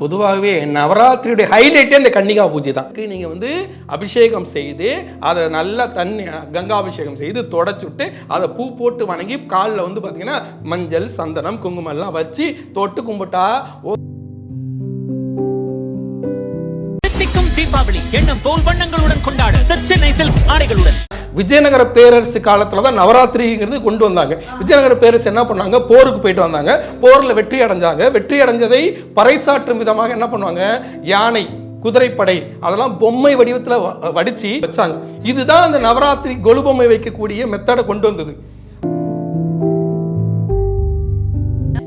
பொதுவாகவே நவராத்திரியுடைய ஹைலைட்டே இந்த கன்னிகா பூஜை தான். நீங்கள் வந்து அபிஷேகம் செய்து அதை நல்லா தண்ணி கங்காபிஷேகம் செய்து தொடச்சுட்டு அதை பூ போட்டு வணங்கி காலில் வந்து பார்த்தீங்கன்னா மஞ்சள் சந்தனம் குங்குமம் எல்லாம் வச்சு தொட்டு கும்பிட்டா ஓ தித்திக்கும் தீபாவளி எண்ணம் போல் வண்ணங்களுடன் கொண்டாடு. சென்னை சில்க்ஸ் ஆடைகளுடன். விஜயநகர பேரரசு காலத்துல தான் நவராத்திரிங்கிறது கொண்டு வந்தாங்க. விஜயநகர பேரரசு என்ன பண்ணாங்க? போருக்கு போயிட்டு வந்தாங்க. போர்ல வெற்றி அடைஞ்சாங்க. வெற்றி அடைஞ்சதை பறைசாற்றும் விதமாக என்ன பண்ணுவாங்க? யானை குதிரைப்படை அதெல்லாம் பொம்மை வடிவத்தில் வ- வடிச்சு வச்சாங்க. இதுதான் அந்த நவராத்திரி கொலு பொம்மை வைக்கக்கூடிய மெத்தடை கொண்டு வந்தது.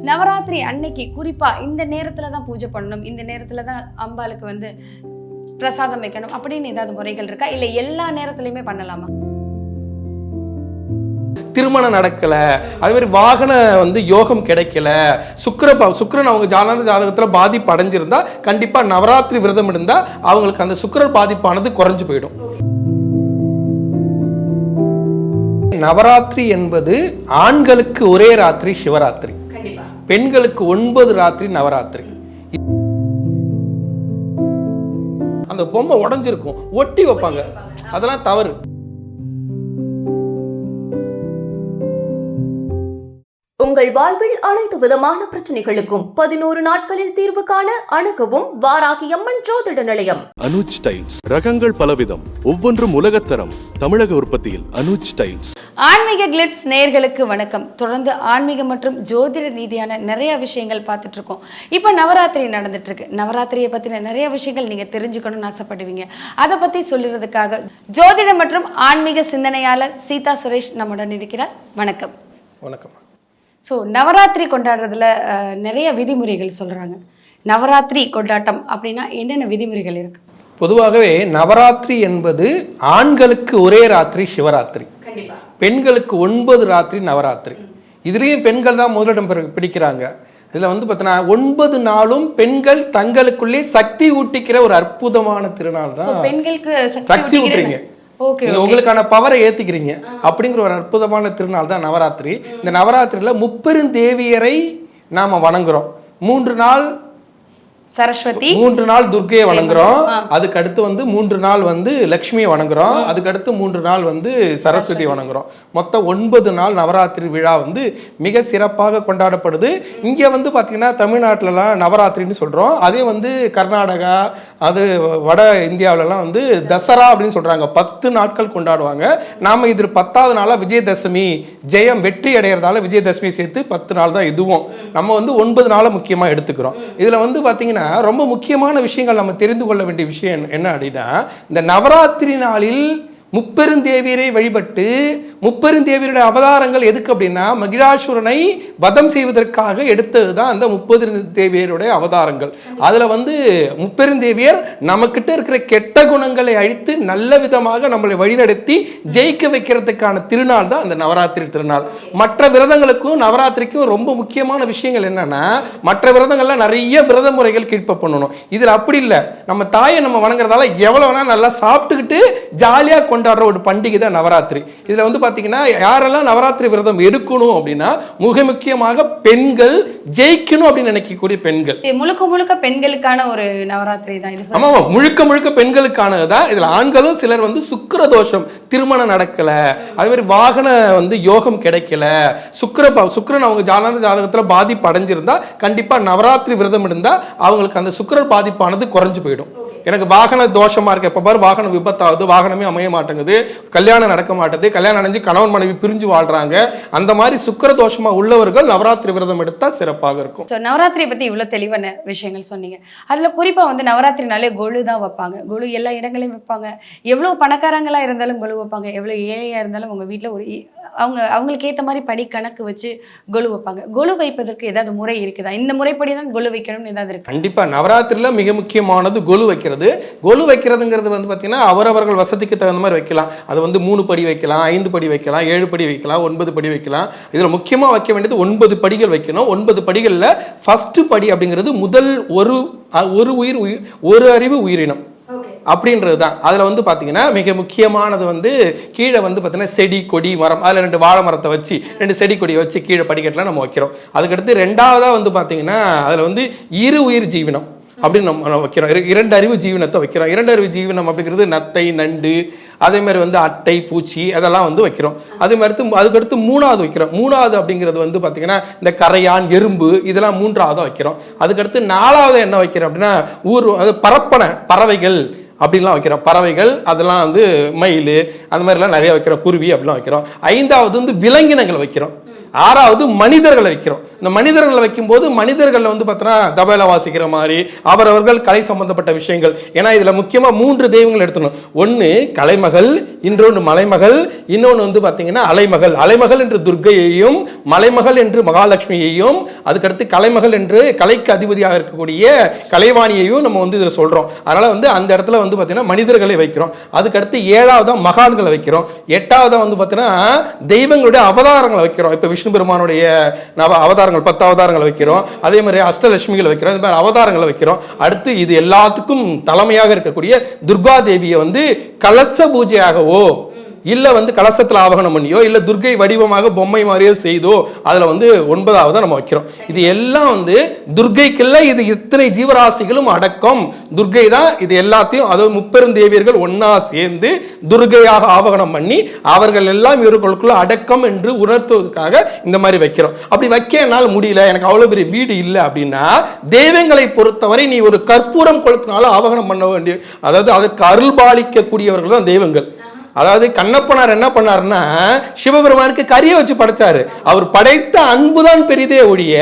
நவராத்திரி அன்னைக்கு குறிப்பா இந்த நேரத்துல தான் பூஜை பண்ணணும். இந்த நேரத்துல தான் அம்பாளுக்கு வந்து பிரசாதம் வைக்கணும். அப்படின்னு ஏதாவது முறைகள் இருக்கா? இல்ல எல்லா நேரத்துலயுமே பண்ணலாமா? திருமணம் நடக்கல. அதே மாதிரி வாகன வந்து யோகம் கிடைக்கல. சுக்கிர சுக்கிரன் அவங்க ஜாதக ஜாதகத்துல பாதிப்பு அடைஞ்சிருந்தா கண்டிப்பா நவராத்திரி விரதம் இருந்தா அவங்களுக்கு அந்த சுக்கிரர் பாதிப்பானது குறைஞ்சு போயிடும். நவராத்திரி என்பது ஆண்களுக்கு ஒரே ராத்திரி சிவராத்திரி. பெண்களுக்கு ஒன்பது ராத்திரி நவராத்திரி. அந்த பொம்மை உடைஞ்சிருக்கும். ஒட்டி வைப்பாங்க. அதெல்லாம் தவறு. உங்கள் வாழ்வில் அனைத்து விதமான பிரச்சனைகளுக்கும் பதினோரு நாட்களில் தீர்வு காண அணுகவும் வாராகி அம்மன் ஜோதிட நிலையம். அனுஜ் டைல்ஸ் ரகங்கள் பலவிதம் ஒவ்வொன்றும் உலகத்தரம் தமிழக உற்பத்தியில் அனுஜ் டைல்ஸ். ஆன்மீக கிளிட்ஸ் நேயர்களுக்கு வணக்கம். தொடர்ந்து ஆன்மீகம் மற்றும் ஜோதிட ரீதியான நிறைய விஷயங்கள் பார்த்துட்டு இருக்கோம். இப்போ நவராத்திரி நடந்துட்டு இருக்கு நவராத்திரியை பத்தின நிறைய விஷயங்கள் நீங்க தெரிஞ்சுக்கணும்னு ஆசைப்படுவீங்க. அதை பத்தி சொல்லுறதுக்காக ஜோதிட மற்றும் ஆன்மீக சிந்தனையாளர் சீதா சுரேஷ் நம்முடன் இருக்கிறார். வணக்கம். வணக்கம். ஸோ நவராத்திரி கொண்டாடுறதுல நிறைய விதிமுறைகள் சொல்றாங்க. நவராத்திரி கொண்டாட்டம் அப்படின்னா என்னென்ன விதிமுறைகள் இருக்கு? பொதுவாகவே நவராத்திரி என்பது ஆண்களுக்கு ஒரே ராத்திரி சிவராத்திரி. பெண்களுக்கு ஒன்பது ராத்திரி நவராத்திரி. இதுலேயும் பெண்கள் தான் முதலிடம் பிடிக்கிறாங்க. இதில் வந்து பார்த்தீங்கன்னா ஒன்பது நாளும் பெண்கள் தங்களுக்குள்ளே சக்தி ஊட்டிக்கிற ஒரு அற்புதமான திருநாள் தான். பெண்களுக்கு சக்தி ஊட்டுறீங்க. உங்களுக்கான பவரை ஏத்திக்கிறீங்க. அப்படிங்கிற ஒரு அற்புதமான திருநாள் தான் நவராத்திரி. இந்த நவராத்திரியில முப்பெருந்தேவியரை நாம வணங்குறோம். மூன்று நாள் சரஸ்வதி. மூன்று நாள் துர்க்கையை வணங்குறோம். அதுக்கு அடுத்து வந்து மூன்று நாள் வந்து லக்ஷ்மியை வணங்குறோம். அதுக்கு அடுத்து மூன்று நாள் வந்து சரஸ்வதி. வணங்குறோம். மொத்தம் ஒன்பது நாள் நவராத்திரி விழா வந்து மிக சிறப்பாக கொண்டாடப்படுது. இங்கே வந்து பார்த்தீங்கன்னா தமிழ்நாட்டிலலாம் நவராத்திரின்னு சொல்கிறோம் அதே வந்து கர்நாடகா அது வட இந்தியாவிலலாம் வந்து தசரா அப்படின்னு சொல்கிறாங்க பத்து நாட்கள் கொண்டாடுவாங்க. நாம் இதில் பத்தாவது நாளாக விஜயதசமி ஜெயம் வெற்றி அடைகிறதால விஜயதசமி சேர்த்து பத்து நாள் தான் இதுவும். நம்ம வந்து ஒன்பது நாளை முக்கியமாக எடுத்துக்கிறோம். இதில் வந்து பார்த்தீங்கன்னா ரொம்ப முக்கியமான விஷயங்கள் நம்ம தெரிந்து கொள்ள வேண்டிய விஷயம் என்ன அப்படின்னா இந்த நவராத்திரி நாளில் முப்பெருந்தேவியரை வழிபட்டு முப்பெருந்தேவியருடைய அவதாரங்கள் எதுக்கு அப்படின்னா மகிழாசுரனை வதம் செய்வதற்காக எடுத்தது தான் அந்த முப்பது தேவியருடைய அவதாரங்கள். அதில் வந்து முப்பெருந்தேவியர் நம்மக்கிட்ட இருக்கிற கெட்ட குணங்களை அழித்து நல்ல விதமாக நம்மளை வழிநடத்தி ஜெயிக்க வைக்கிறதுக்கான திருநாள் தான் அந்த நவராத்திரி திருநாள். மற்ற விரதங்களுக்கும் நவராத்திரிக்கும் ரொம்ப முக்கியமான விஷயங்கள் என்னென்னா மற்ற விரதங்கள்ல நிறைய விரத முறைகள் கீழ்ப்ப பண்ணணும். இதில் அப்படி இல்லை. நம்ம தாயை நம்ம வணங்குறதால எவ்வளோ வேணால் நல்லா சாப்பிட்டுக்கிட்டு ஜாலியாக கொண்டு கொண்டாடுற ஒரு பண்டிகை தான் நவராத்திரி. இதில் வந்து பார்த்தீங்கன்னா யாரெல்லாம் நவராத்திரி விரதம் எடுக்கணும் அப்படின்னா மிக முக்கியமாக பெண்கள் ஜெயிக்கணும் அப்படின்னு நினைக்கக்கூடிய பெண்கள். முழுக்க முழுக்க பெண்களுக்கான ஒரு நவராத்திரி தான் இது. ஆமா ஆமா முழுக்க முழுக்க பெண்களுக்கானது தான். இதுல ஆண்களும் சிலர் வந்து சுக்கிர தோஷம் திருமணம் நடக்கல. அதே மாதிரி வாகன வந்து யோகம் கிடைக்கல. சுக்கிர சுக்கிரன் அவங்க ஜாதக ஜாதகத்துல பாதிப்பு அடைஞ்சிருந்தா கண்டிப்பா நவராத்திரி விரதம் இருந்தா அவங்களுக்கு அந்த சுக்கிரர் பாதிப்பானது குறைஞ்சு போயிடும். எனக்கு வாகன தோஷமா இருக்கு. எப்ப பாரு வாகன விபத்தாகுது வாகனமே அமைய மாட்டேங்குது கல்யாணம் நடக்க மாட்டேது கல்யாணம் அடைஞ்சு கணவன் மனைவி பிரிஞ்சு வாழ்றாங்க. அந்த மாதிரி சுக்கிர தோஷமா உள்ளவர்கள் நவராத்திரி விரதம் எடுத்தா சிறப்பாக இருக்கும். ஸோ நவராத்திரியை பற்றி இவ்வளோ தெளிவான விஷயங்கள் சொன்னீங்க. அதில் குறிப்பாக வந்து நவராத்திரினாலே கொலு தான் வைப்பாங்க. கொலு எல்லா இடங்களையும் வைப்பாங்க. எவ்வளோ பணக்காரங்களாக இருந்தாலும் கொலு வைப்பாங்க. எவ்வளோ ஏழையாக இருந்தாலும் அவங்க வீட்டில் ஒரு அவங்க அவங்களுக்கு ஏற்ற மாதிரி படி கணக்கு வச்சு கொலு வைப்பாங்க. கொலு வைப்பதற்கு ஏதாவது முறை இருக்குதா? இந்த முறைப்படி தான் கொலு வைக்கணும்னு ஏதாவது இருக்கு? கண்டிப்பா நவராத்திரில மிக முக்கியமானது கொலு வைக்கிறது. கொலு வைக்கிறதுங்கிறது வந்து பார்த்தீங்கன்னா அவரவர்கள் வசதிக்கு தகுந்த மாதிரி வைக்கலாம். அது வந்து மூணு படி வைக்கலாம் ஐந்து படி வைக்கலாம் ஏழு படி வைக்கலாம் ஒன்பது படி வைக்கலாம். இதில் முக்கியமாக வைக்க வேண்டியது ஒன்பது படிகள் வைக்கணும். ஒன்பது படிகளில் ஃபர்ஸ்ட் படி அப்படிங்கிறது முதல் ஒரு ஒரு உயிர் உயிர் ஒரு அறிவு உயிரினம். அப்படின்றது தான் அதில் வந்து பார்த்தீங்கன்னா மிக முக்கியமானது வந்து கீழே வந்து பார்த்தீங்கன்னா செடி கொடி மரம். அதில் ரெண்டு வாழை மரத்தை வச்சு ரெண்டு செடி கொடியை வச்சு கீழே படிக்கட்டில் நம்ம வைக்கிறோம். அதுக்கடுத்து ரெண்டாவதாக வந்து பார்த்தீங்கன்னா அதில் வந்து இரு உயிர் ஜீவனம். அப்படின்னு நம்ம வைக்கிறோம். இரண்டு அறிவு ஜீவனத்தை வைக்கிறோம். இரண்டு அறிவு ஜீவனம் அப்படிங்கிறது நத்தை நண்டு அதே மாதிரி வந்து அட்டை பூச்சி அதெல்லாம் வந்து வைக்கிறோம். அதே மாதிரி அதுக்கடுத்து மூணாவது வைக்கிறோம். மூணாவது அப்படிங்கிறது வந்து பார்த்தீங்கன்னா இந்த கரையான் எறும்பு இதெல்லாம் மூன்றாவது வைக்கிறோம். அதுக்கடுத்து நாலாவது என்ன வைக்கிறோம் அப்படின்னா ஊர் அது பரப்பனை பறவைகள் அப்படின்லாம் வைக்கிறோம். பறவைகள் அதெல்லாம் வந்து மயில் அந்த மாதிரிலாம் நிறைய வைக்கிறோம். குருவி அப்படிலாம் வைக்கிறோம். ஐந்தாவது வந்து விலங்கினங்கள் வைக்கிறோம். ஆறாவது மனிதர்களை வைக்கிறோம். இந்த மனிதர்களை வைக்கும்போது மனிதர்களில் வந்து பார்த்தோன்னா தபையில வாசிக்கிற மாதிரி அவரவர்கள் கலை சம்பந்தப்பட்ட விஷயங்கள். ஏன்னா இதில் முக்கியமாக மூன்று தெய்வங்கள் எடுத்துக்கணும். ஒன்று கலைமகள் இன்னொன்று மலைமகள் இன்னொன்று வந்து பார்த்தீங்கன்னா அலைமகள். அலைமகள் என்று துர்க்கையையும் மலைமகள் என்று மகாலட்சுமியையும் அதுக்கடுத்து கலைமகள் என்று கலைக்கு அதிபதியாக இருக்கக்கூடிய கலைவாணியையும் நம்ம வந்து இதில் சொல்கிறோம் அதனால் வந்து அந்த இடத்துல வந்து பார்த்தீங்கன்னா மனிதர்களை வைக்கிறோம். அதுக்கடுத்து ஏழாவதாக மகான்களை வைக்கிறோம். எட்டாவதாக வந்து பார்த்தீங்கன்னா தெய்வங்களுடைய அவதாரங்களை வைக்கிறோம். இப்போ விஷ்ணு பெருமானுடைய நவ அவதாரங்கள் பத்து அவதாரங்களை வைக்கிறோம். அதே மாதிரி அஷ்டலட்சுமிகளை வைக்கிறோம். இந்த மாதிரி அவதாரங்களை வைக்கிறோம். அடுத்து இது எல்லாத்துக்கும் தலைமையாக இருக்கக்கூடிய துர்கா தேவியை வந்து கலச பூஜையாகவோ இல்லை வந்து கலசத்தில் ஆவகனம் பண்ணியோ இல்லை துர்கை வடிவமாக பொம்மை மாதிரியோ செய்தோ அதில் வந்து ஒன்பதாவது நம்ம வைக்கிறோம். இது எல்லாம் வந்து துர்கைக்குள்ள இது இத்தனை ஜீவராசிகளும் அடக்கம். துர்க்கை தான் இது எல்லாத்தையும் அதாவது முப்பெரும் தேவியர்கள் ஒண்ணா சேர்ந்து துர்க்கையாக ஆவகனம் பண்ணி அவர்கள் எல்லாம் இவர்களுக்குள்ள அடக்கம் என்று உணர்த்துவதற்காக இந்த மாதிரி வைக்கிறோம். அப்படி வைக்க என்னால் முடியல எனக்கு அவ்வளோ பெரிய வீடு இல்லை அப்படின்னா தெய்வங்களை பொறுத்தவரை நீ ஒரு கற்பூரம் கொளுத்தினாலும் ஆவகனம் பண்ண வேண்டிய அதாவது அதற்கு அருள் பாலிக்கக்கூடியவர்கள் தான் தெய்வங்கள். அதாவது கண்ணப்பனார் என்ன பண்ணாருன்னா சிவபெருமானுக்கு கரியை வச்சு படைச்சாரு. அவர் படைத்த அன்பு தான் பெரிதே ஒழிய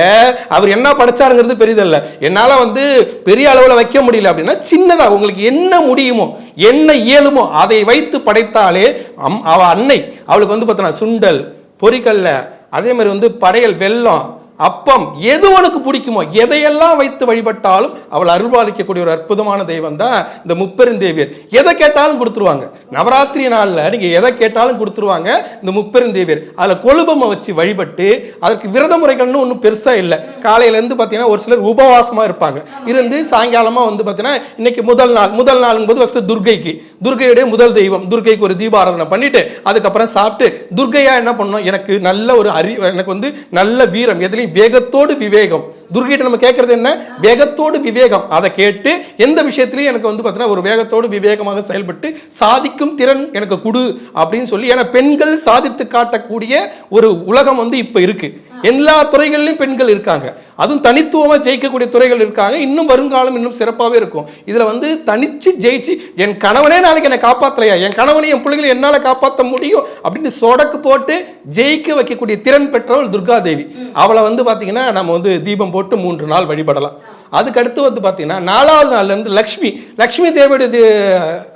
அவர் என்ன படைச்சாருங்கிறது பெரிதல்ல. என்னால வந்து பெரிய அளவில் வைக்க முடியல அப்படின்னா சின்னதா உங்களுக்கு என்ன முடியுமோ என்ன இயலுமோ அதை வைத்து படைத்தாலே அம்- அவ அன்னை அவளுக்கு வந்து பார்த்தோன்னா சுண்டல் பொரிக்கல்ல அதே மாதிரி வந்து படையல் வெல்லம் அப்பம் எது உனக்கு பிடிக்குமோ எதையெல்லாம் வைத்து வழிபட்டாலும் அவள் அருள்பாலிக்கக்கூடிய ஒரு அற்புதமான தெய்வம் தான் இந்த முப்பெருந்தேவியர் எதை கேட்டாலும் கொடுத்துருவாங்க. நவராத்திரி நாளில் நீங்கள் எதை கேட்டாலும் கொடுத்துருவாங்க இந்த முப்பெருந்தேவியர் அதில் கொழுபமை வச்சு வழிபட்டு அதற்கு விரத முறைகள்னு ஒன்றும் பெருசாக இல்லை. காலையிலேருந்து பார்த்தீங்கன்னா ஒரு சிலர் உபவாசமாக இருப்பாங்க. இருந்து சாயங்காலமாக வந்து பார்த்தீங்கன்னா இன்னைக்கு முதல் நாள் முதல் நாளுங்கும்போது ஃபஸ்ட்டு துர்கைக்கு. துர்கையுடைய முதல் தெய்வம். துர்கைக்கு ஒரு தீபாராதனை பண்ணிட்டு அதுக்கப்புறம் சாப்பிட்டு துர்கையா என்ன பண்ணணும்? எனக்கு நல்ல ஒரு அறி எனக்கு வந்து நல்ல வீரம். எதுலையும் வேகத்தோடு விவேகம். துர்கிட்ட நம்ம கேட்கறது என்ன? வேகத்தோடு விவேகம். அதை கேட்டு எந்த விஷயத்திலையும் எனக்கு வந்து பார்த்தீங்கன்னா ஒரு வேகத்தோடு விவேகமாக செயல்பட்டு சாதிக்கும் திறன் எனக்கு கொடு அப்படின்னு சொல்லி ஏன்னா பெண்கள் சாதித்து காட்டக்கூடிய ஒரு உலகம் வந்து இப்போ இருக்கு. எல்லா துறைகளிலும் பெண்கள் இருக்காங்க. அதுவும் தனித்துவமாக ஜெயிக்கக்கூடிய துறைகள் இருக்காங்க. இன்னும் வருங்காலம் இன்னும் சிறப்பாகவே இருக்கும். இதில் வந்து தனிச்சு ஜெயிச்சு என் கணவனே நாளைக்கு என்னை காப்பாற்றலையா என் கணவனை என் பிள்ளைகளை என்னால் காப்பாற்ற முடியும்? அப்படின்னு சொடக்கு போட்டு ஜெயிக்க வைக்கக்கூடிய திறன் பெற்றவள் துர்கா தேவி அவளை வந்து பார்த்தீங்கன்னா நம்ம வந்து தீபம் போட்டு மூன்று நாள் வழிபடலாம். அதுக்கடுத்து வந்து பார்த்தீங்கன்னா நாலாவது நாள்லேருந்து லக்ஷ்மி லக்ஷ்மி தேவியுடைய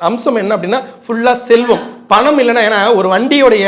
அம்சம் என்ன அப்படின்னா ஃபுல்லாக செல்வம். பணம் இல்லைன்னா ஏன்னா ஒரு வண்டியோடைய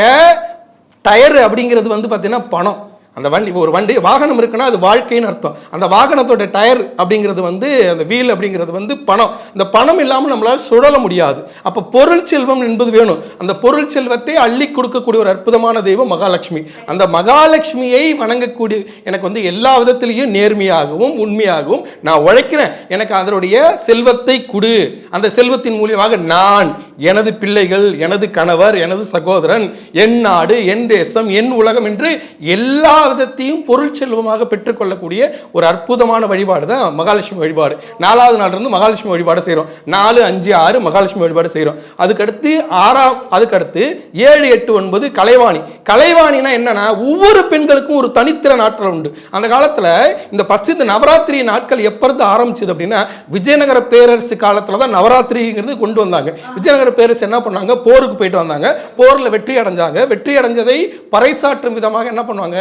டயர் அப்படிங்கிறது வந்து பார்த்தீங்கன்னா பணம். அந்த வண்டி இப்போ ஒரு வண்டி வாகனம் இருக்குன்னா அது வாழ்க்கைன்னு அர்த்தம். அந்த வாகனத்தோட டயர் அப்படிங்கிறது வந்து அந்த வீல் அப்படிங்கிறது வந்து பணம். இந்த பணம் இல்லாமல் நம்மளால் சுழல முடியாது. அப்போ பொருள் செல்வம் என்பது வேணும். அந்த பொருள் செல்வத்தை அள்ளி கொடுக்கக்கூடிய ஒரு அற்புதமான தெய்வம் மகாலட்சுமி. அந்த மகாலட்சுமியை வணங்கக்கூடிய எனக்கு வந்து எல்லா விதத்திலையும் நேர்மையாகவும் உண்மையாகவும் நான் உழைக்கிறேன். எனக்கு அதனுடைய செல்வத்தை கொடு. அந்த செல்வத்தின் மூலியமாக நான் எனது பிள்ளைகள் எனது கணவர் எனது சகோதரன் என் நாடு என் தேசம் என் உலகம் என்று எல்லா விதத்தையும் பொருள் செல்வமாக பெற்றுக்கொள்ளக்கூடிய ஒரு அற்புதமான வழிபாடு தான் மகாலட்சுமி வழிபாடு. நாலாவது நாள் இருந்து மகாலட்சுமி வழிபாடு செய்கிறோம் நாலு அஞ்சு ஆறு மகாலட்சுமி வழிபாடு செய்கிறோம் அதுக்கடுத்து ஆறாம் அதுக்கடுத்து ஏழு எட்டு ஒன்பது கலைவாணி. கலைவாணினா என்னன்னா ஒவ்வொரு பெண்களுக்கும் ஒரு தனித்திற நாட்கள் உண்டு. அந்த காலத்தில் இந்த ஃபஸ்ட் இந்த நவராத்திரி நாட்கள் எப்பருந்து ஆரம்பிச்சது அப்படின்னா விஜயநகர பேரரசு காலத்தில் தான் நவராத்திரிங்கிறது கொண்டு வந்தாங்க. விஜயநகர பேரரசு என்ன பண்ணாங்க? போருக்கு போயிட்டு வந்தாங்க. போரில் வெற்றி அடைஞ்சாங்க. வெற்றி அடைஞ்சதை பறைசாற்றும் விதமாக என்ன பண்ணுவாங்க?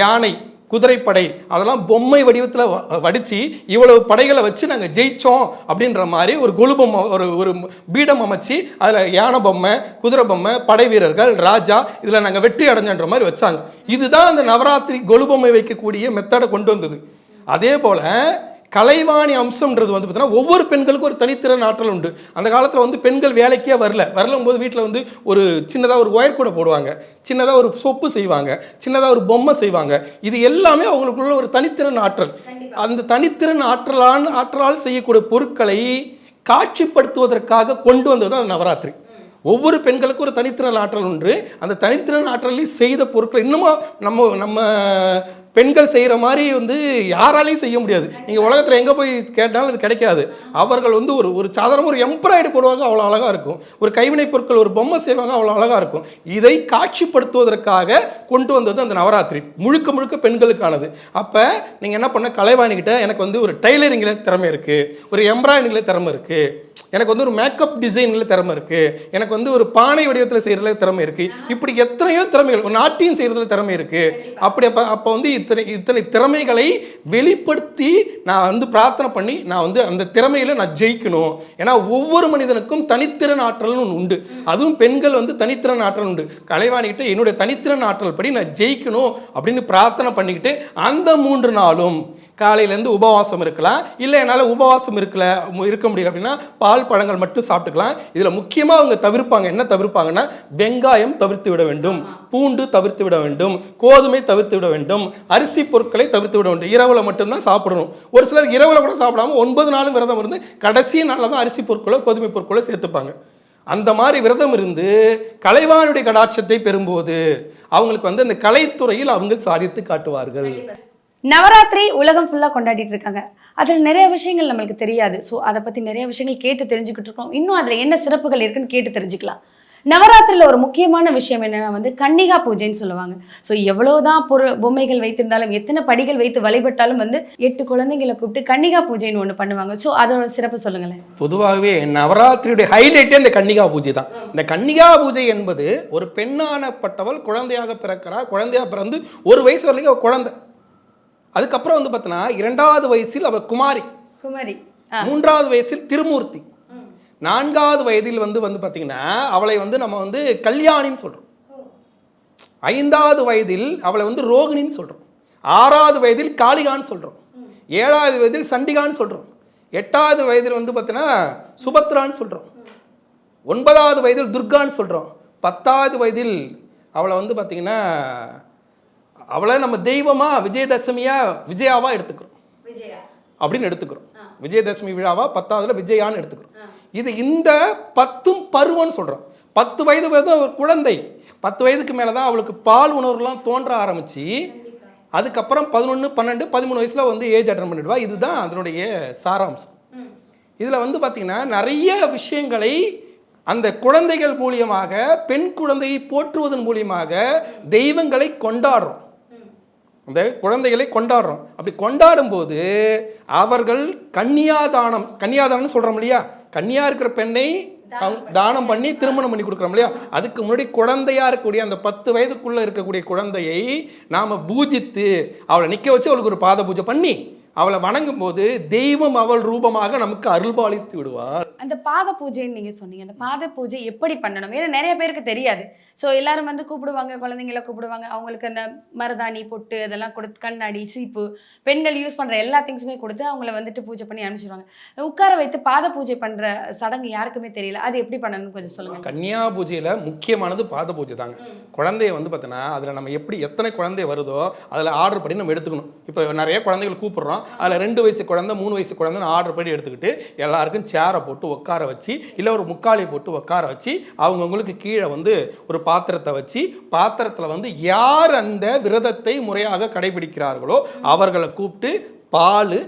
யானை குதிரைப்படை அதெல்லாம் பொம்மை வடிவத்தில் வடித்து இவ்வளவு படைகளை வச்சு நாங்கள் ஜெயித்தோம் அப்படின்ற மாதிரி ஒரு கொலுபம் ஒரு ஒரு பீடம் அமைச்சு அதில் யானை பொம்மை குதிரை பொம்மை படை வீரர்கள் ராஜா இதில் நாங்கள் வெற்றி அடைஞ்சன்ற மாதிரி வச்சாங்க. இதுதான் அந்த நவராத்திரி கொலுபொம்மை வைக்கக்கூடிய மெத்தடை கொண்டு வந்தது. அதே போல் கலைவாணி அம்சம்ன்றது வந்து பார்த்தீங்கன்னா ஒவ்வொரு பெண்களுக்கும் ஒரு தனித்திறன் ஆற்றல் உண்டு. அந்த காலத்தில் வந்து பெண்கள் வேலைக்கே வரல. வரலும் போது வீட்டில் வந்து ஒரு சின்னதாக ஒரு ஒயர் கூட போடுவாங்க. சின்னதாக ஒரு சொப்பு செய்வாங்க. சின்னதாக ஒரு பொம்மை செய்வாங்க. இது எல்லாமே அவங்களுக்குள்ள ஒரு தனித்திறன் ஆற்றல். அந்த தனித்திறன் ஆற்றலான ஆற்றலால் செய்யக்கூடிய பொருட்களை காட்சிப்படுத்துவதற்காக கொண்டு வந்தது தான் நவராத்திரி. ஒவ்வொரு பெண்களுக்கும் ஒரு தனித்திறன் ஆற்றல் உண்டு. அந்த தனித்திறன் ஆற்றலில் செய்த பொருட்கள் இன்னமும் நம்ம நம்ம பெண்கள் செய்கிற மாதிரி வந்து யாராலையும் செய்ய முடியாது. நீங்கள் உலகத்தில் எங்கே போய் கேட்டாலும் அது கிடைக்காது. அவர்கள் வந்து ஒரு ஒரு சாதாரண ஒரு எம்ப்ராய்டு போடுவாங்க அவ்வளோ அழகாக இருக்கும். ஒரு கைவினைப் பொருட்கள் ஒரு பொம்மை செய்வாங்க அவ்வளோ அழகாக இருக்கும். இதை காட்சிப்படுத்துவதற்காக கொண்டு வந்தது அந்த நவராத்திரி. முழுக்க முழுக்க பெண்களுக்கானது. அப்போ நீங்கள் என்ன பண்ண கலைவாணிக்கிட்ட எனக்கு வந்து ஒரு டைலரிங்கில் திறமை இருக்குது ஒரு எம்ப்ராய்டிங்கில் திறமை இருக்குது எனக்கு வந்து ஒரு மேக்கப் டிசைனில் திறமை இருக்குது எனக்கு வந்து ஒரு பானை வடிவத்தில் செய்கிறதுல திறமை இருக்குது இப்படி எத்தனையோ திறமைகள் ஒரு நாட்டியம் செய்கிறதுல திறமை இருக்குது அப்படி அப்போ அப்போ வந்து இத்தனை இத்தனை திறமைகளை வெளிப்படுத்தி நான் வந்து பிரார்த்தனை பண்ணி நான் வந்து அந்த திறமையில நான் ஜெயிக்கணும். ஏன்னா ஒவ்வொரு மனிதனுக்கும் தனித்திறன் ஆற்றல்னு ஒன்று உண்டு. அதுவும் பெண்கள் வந்து தனித்திறன் ஆற்றல் உண்டு. கலைவாணிகிட்ட என்னுடைய தனித்திறன் ஆற்றல் படி நான் ஜெயிக்கணும் அப்படின்னு பிரார்த்தனை பண்ணிக்கிட்டு அந்த மூன்று நாளும் காலையிலேருந்து உபவாசம் இருக்கலாம். இல்லை என்னால் உபவாசம் இருக்கல இருக்க முடியல அப்படின்னா பால் பழங்கள் மட்டும் சாப்பிட்டுக்கலாம். இதில் முக்கியமாக அவங்க தவிர்ப்பாங்க. என்ன தவிர்ப்பாங்கன்னா வெங்காயம் தவிர்த்து விட வேண்டும் பூண்டு தவிர்த்து விட வேண்டும் கோதுமை தவிர்த்து விட வேண்டும் அரிசி பொருட்களை தவிர்த்து விட வேண்டும். இரவில் மட்டும்தான் சாப்பிடணும். ஒரு சிலர் இரவில் கூட சாப்பிடாம ஒன்பது நாளும் விரதம் இருந்து கடைசி நாளில் தான் அரிசி பொருட்களோ கோதுமை பொருட்களோ சேர்த்துப்பாங்க. அந்த மாதிரி விரதம் இருந்து கலைவானுடைய கடாட்சத்தை பெறும்போது அவங்களுக்கு வந்து அந்த கலைத்துறையில் அவங்க சாதித்து காட்டுவார்கள். நவராத்திரி உலகம் ஃபுல்லாக கொண்டாடிட்டு இருக்காங்க. அதில் நிறைய விஷயங்கள் நம்மளுக்கு தெரியாது. ஸோ அதை பற்றி நிறைய விஷயங்கள் கேட்டு தெரிஞ்சுக்கிட்டு இருக்கோம். இன்னும் அதில் என்ன சிறப்புகள் இருக்குன்னு கேட்டு தெரிஞ்சுக்கலாம். நவராத்திரியில் ஒரு முக்கியமான விஷயம் என்னென்னா வந்து கன்னிகா பூஜைன்னு சொல்லுவாங்க. ஸோ எவ்வளோதான் பொருள் பொம்மைகள் வைத்திருந்தாலும் எத்தனை படிகள் வைத்து வழிபட்டாலும் வந்து எட்டு குழந்தைங்களை கூப்பிட்டு கன்னிகா பூஜைன்னு ஒன்று பண்ணுவாங்க. ஸோ அதோட சிறப்பு சொல்லுங்களேன். பொதுவாகவே நவராத்திரியுடைய ஹைலைட்டே இந்த கன்னிகா பூஜை தான். இந்த கன்னிகா பூஜை என்பது ஒரு பெண்ணானப்பட்டவள் குழந்தையாக பிறக்கிறார் குழந்தையாக பிறந்து ஒரு வயசு வரைக்கும் குழந்தை. அதுக்கப்புறம் வந்து பார்த்தீங்கன்னா இரண்டாவது வயசில் அவ குமாரி. குமரி. மூன்றாவது வயசில் திருமூர்த்தி. நான்காவது வயதில் வந்து வந்து பார்த்தீங்கன்னா அவளை வந்து நம்ம வந்து கல்யாணின்னு சொல்றோம். ஐந்தாவது வயதில் அவளை வந்து ரோகிணின்னு சொல்றோம். ஆறாவது வயதில் காளிகான்னு சொல்றோம். ஏழாவது வயதில் சண்டிகான்னு சொல்றோம். எட்டாவது வயதில் வந்து பார்த்தீங்கன்னா சுபத்ரான்னு சொல்றோம். ஒன்பதாவது வயதில் துர்கான்னு சொல்றோம். பத்தாவது வயதில் அவளை வந்து பார்த்தீங்கன்னா அவளை நம்ம தெய்வமா விஜயதசமியா விஜயாவா எடுத்துக்கிறோம். அப்படின்னு எடுத்துக்கிறோம். விஜயதசமி விழாவா பத்தாவதுல விஜயான்னு எடுத்துக்கிறோம். இது இந்த பத்தும் பருவம்னு சொல்றோம். பத்து வயது வயது ஒரு குழந்தை. பத்து வயதுக்கு மேலே தான் அவளுக்கு பால் உணர்வுலாம் தோன்ற ஆரம்பிச்சு அதுக்கப்புறம் பதினொன்று பன்னெண்டு பதிமூணு வயசுல வந்து ஏஜ் அட்டன் பண்ணிடுவா. இதுதான் அதனுடைய சாராம்சம். இதில் வந்து பார்த்தீங்கன்னா நிறைய விஷயங்களை அந்த குழந்தைகள் மூலியமாக பெண் குழந்தையை போற்றுவதன் மூலியமாக தெய்வங்களை கொண்டாடுறோம். அந்த குழந்தைகளை கொண்டாடுறோம். அப்படி கொண்டாடும் போது அவர்கள் கன்னியாதானம் கன்னியாதானம் சொல்றோம் இல்லையா? கன்னியா இருக்கிற பெண்ணை தானம் பண்ணி திருமணம் பண்ணி கொடுக்குறோம் இல்லையா? அதுக்கு முன்னாடி குழந்தையா இருக்கக்கூடிய அந்த பத்து வயதுக்குள்ள இருக்கக்கூடிய குழந்தையை நாம பூஜித்து அவளை நிக்க வச்சு அவளுக்கு ஒரு பாத பூஜை பண்ணி அவளை வணங்கும் போது தெய்வம் அவள் ரூபமாக நமக்கு அருள்பாலித்து விடுவார் அந்த பாத பூஜைன்னு நீங்க சொன்னீங்க. அந்த பாத பூஜை எப்படி பண்ணணும்? ஏன்னா நிறைய பேருக்கு தெரியாது. ஸோ எல்லாரும் வந்து கூப்பிடுவாங்க குழந்தைங்கள கூப்பிடுவாங்க. அவங்களுக்கு அந்த மருதாணி பொட்டு அதெல்லாம் கொடுத்து கண்ணாடி சீப்பு பெண்கள் யூஸ் பண்ற எல்லா திங்ஸுமே கொடுத்து அவங்கள வந்துட்டு பூஜை பண்ணி அனுப்பிச்சிடுவாங்க உட்கார வைத்து பாத பூஜை பண்ற சடங்கு யாருக்குமே தெரியல. அது எப்படி பண்ணணும்னு கொஞ்சம் சொல்லுங்க. கன்னியா பூஜையில் முக்கியமானது பாத பூஜை தாங்க. குழந்தைய வந்து பார்த்தோன்னா அதில் நம்ம எப்படி எத்தனை குழந்தை வருதோ அதில் ஆர்டர் பண்ணி நம்ம எடுத்துக்கணும். இப்போ நிறைய குழந்தைகள் கூப்பிடுறோம். அதில் ரெண்டு வயசு குழந்தை மூணு வயசு குழந்தைன்னு ஆர்டர் பண்ணி எடுத்துக்கிட்டு எல்லாருக்கும் சேரை போட்டு உட்கார வச்சு இல்லை ஒரு முக்காலி போட்டு உட்கார வச்சு அவங்கவுங்களுக்கு கீழே வந்து ஒரு பாத்திரத்தை வச்சு பாத்திரத்தில் வந்து யார் அந்த விரதத்தை முறையாக கடைபிடிக்கிறார்களோ அவர்களை கூப்பிட்டு பால்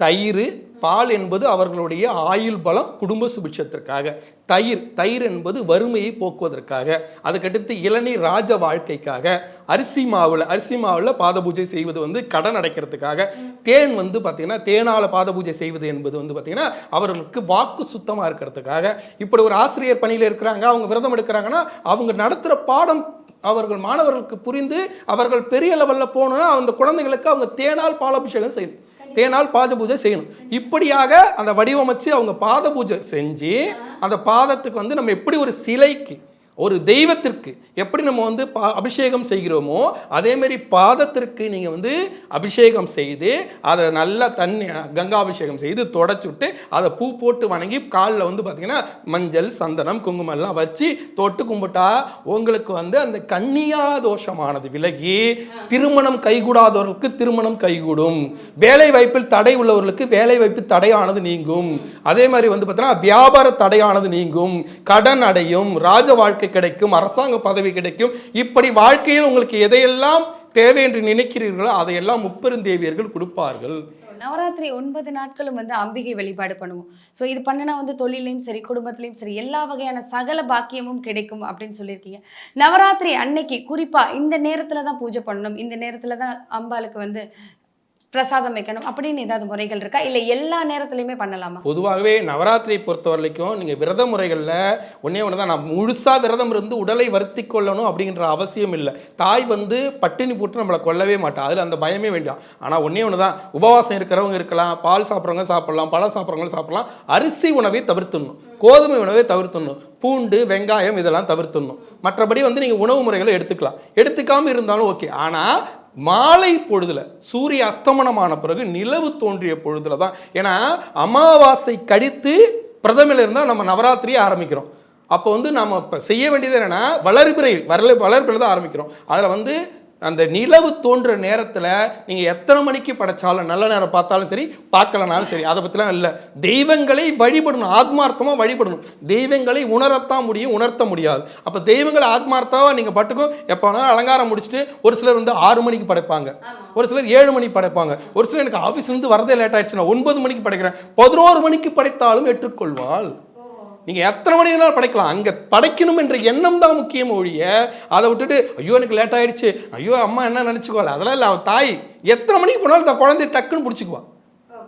தயிர் பால் என்பது அவர்களுடைய ஆயுள் பலம் குடும்ப சுபிட்சத்திற்காக. தயிர் தயிர் என்பது வறுமையை போக்குவதற்காக. அதுக்கடுத்து இளநீர் ராஜ வாழ்க்கைக்காக. அரிசி மாவில் அரிசி மாவில் பாத பூஜை செய்வது வந்து கடன் அடைக்கிறதுக்காக. தேன் வந்து பார்த்திங்கன்னா தேனால் பாத பூஜை செய்வது என்பது வந்து பார்த்திங்கன்னா அவர்களுக்கு வாக்கு சுத்தமாக இருக்கிறதுக்காக. இப்படி ஒரு ஆசிரியர் பணியில் இருக்கிறாங்க அவங்க விரதம் எடுக்கிறாங்கன்னா அவங்க நடத்துகிற பாடம் அவர்கள் மாணவர்களுக்கு புரிந்து அவர்கள் பெரிய லெவலில் போகணுன்னா அந்த குழந்தைகளுக்கு அவங்க தேனால் பாலாபிஷேகம் செய்யணும். தேனால் பாத பூஜை செய்யணும். இப்படியாக அந்த வடிவமைச்சு அவங்க பாத பூஜை செஞ்சு அந்த பாதத்துக்கு வந்து நம்ம எப்படி ஒரு சிலைக்கு ஒரு தெய்வத்திற்கு எப்படி நம்ம வந்து பா அபிஷேகம் செய்கிறோமோ அதேமாரி பாதத்திற்கு நீங்கள் வந்து அபிஷேகம் செய்து அதை நல்லா தண்ணி கங்காபிஷேகம் செய்து தொடச்சி விட்டு அதை பூ போட்டு வணங்கி காலில் வந்து பார்த்திங்கன்னா மஞ்சள் சந்தனம் குங்குமம் எல்லாம் வச்சு தொட்டு கும்பிட்டா உங்களுக்கு வந்து அந்த கன்னியா தோஷமானது விலகி திருமணம் கைகூடாதவர்களுக்கு திருமணம் கைகூடும். வேலை வாய்ப்பில் தடை உள்ளவர்களுக்கு வேலை வாய்ப்பு தடையானது நீங்கும். அதே மாதிரி வந்து பார்த்தீங்கன்னா வியாபார தடையானது நீங்கும். கடன் அடையும். ராஜ வாழ்க்கை கிடைக்கும் அரசாங்க பதவி கிடைக்கும். இப்படி வாழ்க்கையில் உங்களுக்கு எதையெல்லாம் தேவை என்று நினைக்கிறீர்களோ அதையெல்லாம் முப்பெருந்தேவியர்கள் கொடுப்பார்கள். நவராத்திரி ஒன்பது நாட்களும் வந்து அம்பிகை வழிபாடு பண்ணுவோம். ஸோ இது பண்ணினா வந்து தொழிலையும் சரி குடும்பத்திலையும் சரி எல்லா வகையான சகல பாக்கியமும் கிடைக்கும் அப்படின்னு சொல்லியிருக்கீங்க. நவராத்திரி அன்னைக்கு குறிப்பா இந்த நேரத்துல தான் பூஜை பண்ணணும். இந்த நேரத்துல தான் அம்பாளுக்கு வந்து பிரசாதம் வைக்கணும் அப்படின்னு ஏதாவது முறைகள் இருக்கா? இல்லை எல்லா நேரத்துலையுமே பண்ணலாமா? பொதுவாகவே நவராத்திரியை பொறுத்த வரைக்கும் நீங்கள் விரத முறைகளில் ஒன்றே ஒன்று தான் நான் முழுசாக விரதம் இருந்து உடலை வருத்தி கொள்ளணும் அப்படிங்கிற அவசியம் இல்லை. தாய் வந்து பட்டினி போட்டு நம்மளை கொல்லவே மாட்டா. அதில் அந்த பயமே வேண்டாம். ஆனால் ஒன்றே ஒன்று தான் உபவாசம் இருக்கிறவங்க இருக்கலாம் பால் சாப்பிட்றவங்க சாப்பிட்லாம் பழம் சாப்பிட்றவங்க சாப்பிட்லாம். அரிசி உணவை தவிர்த்துடணும். கோதுமை உணவை தவிர்த்துடணும். பூண்டு வெங்காயம் இதெல்லாம் தவிர்த்துடணும். மற்றபடி வந்து நீங்கள் உணவு முறைகளை எடுத்துக்கலாம். எடுத்துக்காமல் இருந்தாலும் ஓகே. ஆனால் மாலை பொழுதுல சூரிய அஸ்தமனமான பிறகு நிலவு தோன்றிய பொழுதுல தான். ஏன்னா அமாவாசை கடித்து பிரதமையில் இருந்தால் நம்ம நவராத்திரியை ஆரம்பிக்கிறோம். அப்போ வந்து நம்ம இப்போ செய்ய வேண்டியது என்னென்னா வளர்பிறை வரல வளர்பிறை தான் ஆரம்பிக்கிறோம். அதில் வந்து அந்த நிலவு தோன்ற நேரத்தில் நீங்கள் எத்தனை மணிக்கு படைச்சாலும் நல்ல நேரம் பார்த்தாலும் சரி பார்க்கலனாலும் சரி அதை பற்றிலாம் இல்லை. தெய்வங்களை வழிபடணும் ஆத்மார்த்தமாக வழிபடணும். தெய்வங்களை உணரத்தான் முடியும் உணர்த்த முடியாது. அப்போ தெய்வங்களை ஆத்மார்த்தமாக நீங்கள் பட்டுக்கும் எப்போ வேணாலும் அலங்காரம் முடிச்சுட்டு ஒரு சிலர் வந்து ஆறு மணிக்கு படைப்பாங்க. ஒரு சிலர் ஏழு மணிக்கு படைப்பாங்க. ஒரு சிலர் எனக்கு ஆஃபீஸ்லேருந்து வரதே லேட் ஆயிடுச்சு நான் ஒன்பது மணிக்கு படைக்கிறேன். பதினோரு மணிக்கு படைத்தாலும் ஏற்றுக்கொள்வாள். நீங்கள் எத்தனை மணி நேரம் படைக்கலாம். அங்கே படைக்கணும் என்ற எண்ணம் தான் முக்கியம் ஒழிய அதை விட்டுட்டு ஐயோ எனக்கு லேட் ஆயிடுச்சு. ஐயோ அம்மா என்ன நினச்சிக்குவாள்? அதெல்லாம் இல்லை. அவன் தாய் எத்தனை மணிக்கு போனாலும் தான் குழந்தைய டக்குன்னு பிடிச்சிக்குவா.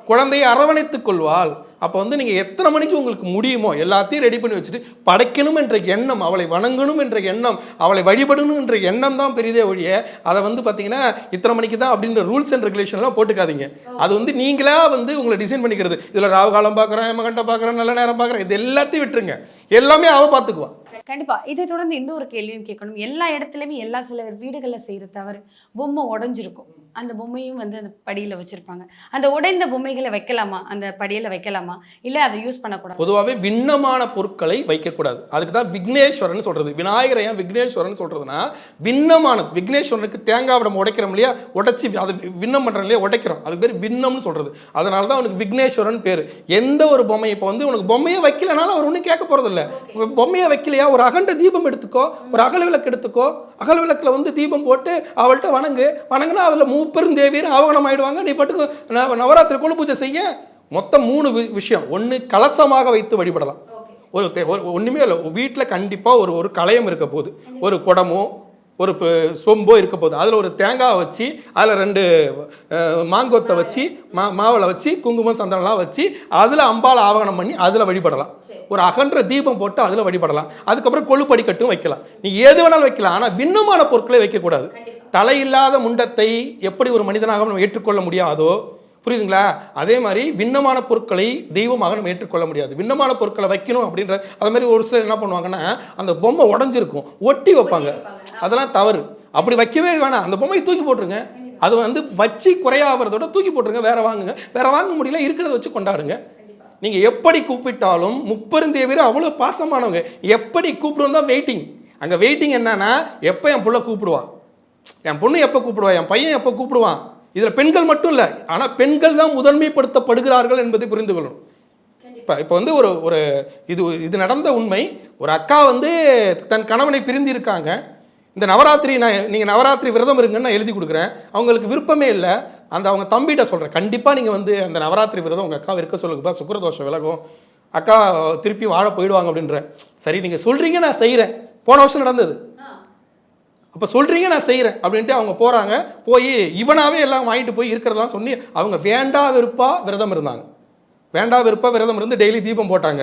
குழந்தையை அரவணைத்துக் கொள்வாள். அப்போ வந்து நீங்கள் எத்தனை மணிக்கு உங்களுக்கு முடியுமோ எல்லாத்தையும் ரெடி பண்ணி வச்சுட்டு படைக்கணும் என்ற எண்ணம் அவளை வணங்கணும் என்ற எண்ணம் அவளை வழிபடணும் என்ற எண்ணம் தான் பெரிதே ஒழிய அதை வந்து பார்த்தீங்கன்னா இத்தனை மணிக்கு தான் அப்படின்ற ரூல்ஸ் அண்ட் ரெகுலேஷன்லாம் போட்டுக்காதீங்க. அது வந்து நீங்களா வந்து உங்களை டிசைன் பண்ணிக்கிறது. இதில் ராவு காலம் பார்க்குறேன் மகண்டம் பார்க்குறேன் நல்ல நேரம் பார்க்குறேன் இது எல்லாத்தையும் விட்டுருங்க. எல்லாமே அவள் பார்த்துக்குவா கண்டிப்பா. இதை தொடர்ந்து இன்னொரு கேள்வியும் கேட்கணும். எல்லா இடத்துலயுமே எல்லா சில வீடுகளில் செய்யற தவறு பொம்மை உடஞ்சிருக்கும். அந்த பொம்மையும் வந்து அந்த படியில வச்சிருப்பாங்க. அந்த உடைந்த பொம்மைகளை வைக்கலாமா? அந்த படியில வைக்கலாமா? இல்ல அதை யூஸ் பண்ணக்கூடாது? பொதுவாகவே விண்ணமான பொருட்களை வைக்கக்கூடாது. அதுக்கு தான் விக்னேஸ்வரன் சொல்றது. விநாயகரை ஏன் விக்னேஸ்வரன் சொல்றதுன்னா விண்ணமான விக்னேஸ்வரனுக்கு தேங்காய் நம்ம உடைக்கிறோம் இல்லையா? உடைச்சி அதை விண்ணம் பண்றோம் இல்லையா? உடைக்கிறோம். அதுக்கு பேர் விண்ணம்னு சொல்றது. அதனால தான் அவனுக்கு விக்னேஸ்வரன் பேர். எந்த ஒரு பொம்மை இப்போ வந்து உனக்கு பொம்மையை வைக்கலனாலும் அவர் ஒன்றும் கேட்க போறது இல்ல பொம்மையை வைக்கலையா? ஒரு அகண்ட தீபம் எடுத்துக்கோ. ஒரு அகல் விளக்கு எடுத்துக்கோ. அகல் விளக்கில் வந்து தீபம் போட்டு அவள்கிட்ட வணங்கு. வணங்குனா அதில் மூப்பெருந்தேவியர் ஆவணம் ஆயிடுவாங்க நீ பாட்டுக்கு நவ- நவராத்திரி கொழு பூஜை செய்ய. மொத்தம் மூணு விஷயம். ஒன்று கலசமாக வைத்து வழிபடலாம். ஒரு ஒன்றுமே இல்லை. வீட்டில் கண்டிப்பாக ஒரு ஒரு கலயம் இருக்க போகுது. ஒரு குடமோ ஒரு சொம்போ இருக்க போகுது. அதில் ஒரு தேங்காய் வச்சு அதில் ரெண்டு மாங்கொத்தை வச்சு மா மாவில் வச்சு குங்குமம் சந்தனம்லாம் வச்சு அதில் அம்பாள் ஆவகனம் பண்ணி அதில் வழிபடலாம். ஒரு அகன்ற தீபம் போட்டு அதில் வழிபடலாம். அதுக்கப்புறம் கொழுப்படிக்கட்டும் வைக்கலாம். நீ எது வேணாலும் வைக்கலாம். ஆனால் விண்ணமான பொருட்களை வைக்கக்கூடாது. தலையில்லாத முண்டத்தை எப்படி ஒரு மனிதனாக நம்ம ஏற்றுக்கொள்ள முடியாதோ புரியுதுங்களா? அதே மாதிரி விண்ணமான பொருட்களை தெய்வமாக நம்ம ஏற்றுக்கொள்ள முடியாது. விண்ணமான பொருட்களை வைக்கணும் அப்படின்ற அது மாதிரி ஒரு சிலர் என்ன பண்ணுவாங்கன்னா அந்த பொம்மை உடஞ்சிருக்கும். ஒட்டி வைப்பாங்க. அதெல்லாம் தவறு. அப்படி வைக்கவே வேணாம். அந்த பொம்மையை தூக்கி போட்டுருங்க. அது வந்து வச்சு குறையாகிறதோட தூக்கி போட்டுருங்க. வேற வாங்குங்க. வேற வாங்க முடியல இருக்கிறத வச்சு கொண்டாடுங்க. நீங்க எப்படி கூப்பிட்டாலும் முப்பெருந்தேவியர் அவ்வளோ பாசமானவங்க. எப்படி கூப்பிடுவோம் தான் வெயிட்டிங் அங்க வெயிட்டிங் என்னன்னா எப்போ என் புள்ள கூப்பிடுவா? என் பொண்ணு எப்போ கூப்பிடுவான் என் பையன் எப்போ கூப்பிடுவான்? இதில் பெண்கள் மட்டும் இல்லை. ஆனால் பெண்கள் தான் முதன்மைப்படுத்தப்படுகிறார்கள் என்பதை புரிந்து கொள்ளணும். இப்போ இப்போ வந்து ஒரு ஒரு இது இது நடந்த உண்மை. ஒரு அக்கா வந்து தன் கணவனை பிரிந்து இருக்காங்க இந்த நவராத்திரி நான் நீங்கள் நவராத்திரி விரதம் இருங்கன்னு நான் எழுதி கொடுக்குறேன். அவங்களுக்கு விருப்பமே இல்லை. அந்த அவங்க தம்பிகிட்ட சொல்கிறேன் கண்டிப்பாக நீங்கள் வந்து அந்த நவராத்திரி விரதம் உங்கள் அக்கா இருக்க சொல்லுங்கப்பா சுக்கரதோஷம் விலகும். அக்கா திருப்பி வாழ போயிடுவாங்க அப்படின்ற. சரி நீங்கள் சொல்கிறீங்க நான் செய்கிறேன் போன வருஷம் நடந்தது. அப்போ சொல்கிறீங்க நான் செய்கிறேன் அப்படின்ட்டு அவங்க போகிறாங்க போய் இவனாவே எல்லாம் வாங்கிட்டு போய் இருக்கிறதெல்லாம் சொல்லி அவங்க வேண்டா வெறுப்பா விரதம் இருந்தாங்க. வேண்டா வெறுப்பா விரதம் இருந்து டெய்லி தீபம் போட்டாங்க.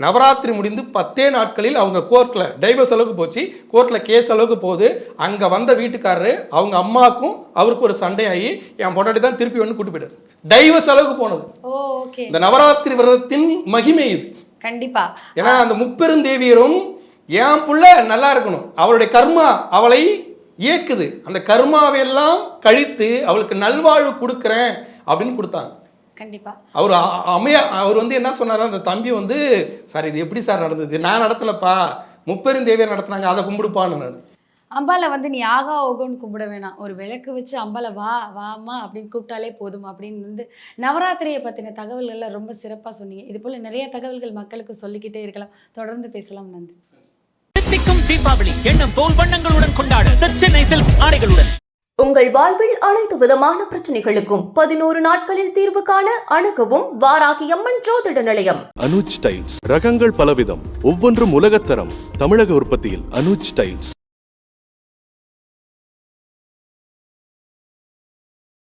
நவராத்திரி முடிந்து பத்தே நாட்களில் அவங்க கோர்ட்டில் டைவர்ஸ் அளவுக்கு போச்சு. கோர்ட்டில் கேஸ் அளவுக்கு போகுது. அங்கே வந்த வீட்டுக்காரரு அவங்க அம்மாவுக்கும் அவருக்கும் ஒரு சண்டை ஆகி என் பொண்டாட்டி தான் திருப்பி வந்து கூட்டு போயிட்டாரு. டைவர்ஸ் அளவுக்கு போனது. இந்த நவராத்திரி விரதத்தின் மகிமை இது. கண்டிப்பா. ஏன்னா அந்த முப்பெருந்தேவியரும் என் புள்ள நல்லா இருக்கணும். அவளுடைய கர்மா அவளை இயக்குது. அந்த கர்மாவெல்லாம் கழித்து அவளுக்கு நல்வாழ்வு கொடுக்குறேன் அப்படின்னு கொடுத்தாங்க. கண்டிப்பா. அவர் அமைய அவர் வந்து என்ன சொன்னார் அந்த தம்பி வந்து சார் இது எப்படி சார் நடந்தது? நான் நடத்தலப்பா. முப்பெருந்தேவியர் நடத்துனாங்க. அதை கும்பிடுப்பான்னு நான். அம்பால வந்து நீ ஆகா ஓகோன்னு கும்பிட வேணாம். ஒரு விளக்கு வச்சு அம்பால வா வாமா அப்படின்னு கூப்பிட்டாலே போதும். அப்படின்னு வந்து நவராத்திரியை பத்தின தகவல்கள்லாம் ரொம்ப சிறப்பா சொன்னீங்க. இது போல நிறைய தகவல்கள் மக்களுக்கு சொல்லிக்கிட்டே இருக்கலாம். தொடர்ந்து பேசலாம். நன்றி. தீபாவளி எண்ணம் போல் வண்ணங்களுடன் கொண்டாடு. சென்னை சில்க்ஸ் ஆடைகளுடன். உங்கள் வாழ்வில் அனைத்து விதமான பிரச்சனைகளுக்கும் பதினோரு நாட்களில் தீர்வு காண அணுகவும் வாராகி அம்மன் ஜோதிட நிலையம். அனுஜ் டைல்ஸ் ரகங்கள் பலவிதம் ஒவ்வொன்றும் உலகத்தரம். தமிழக உற்பத்தியில் அனுஜ் டைல்ஸ்.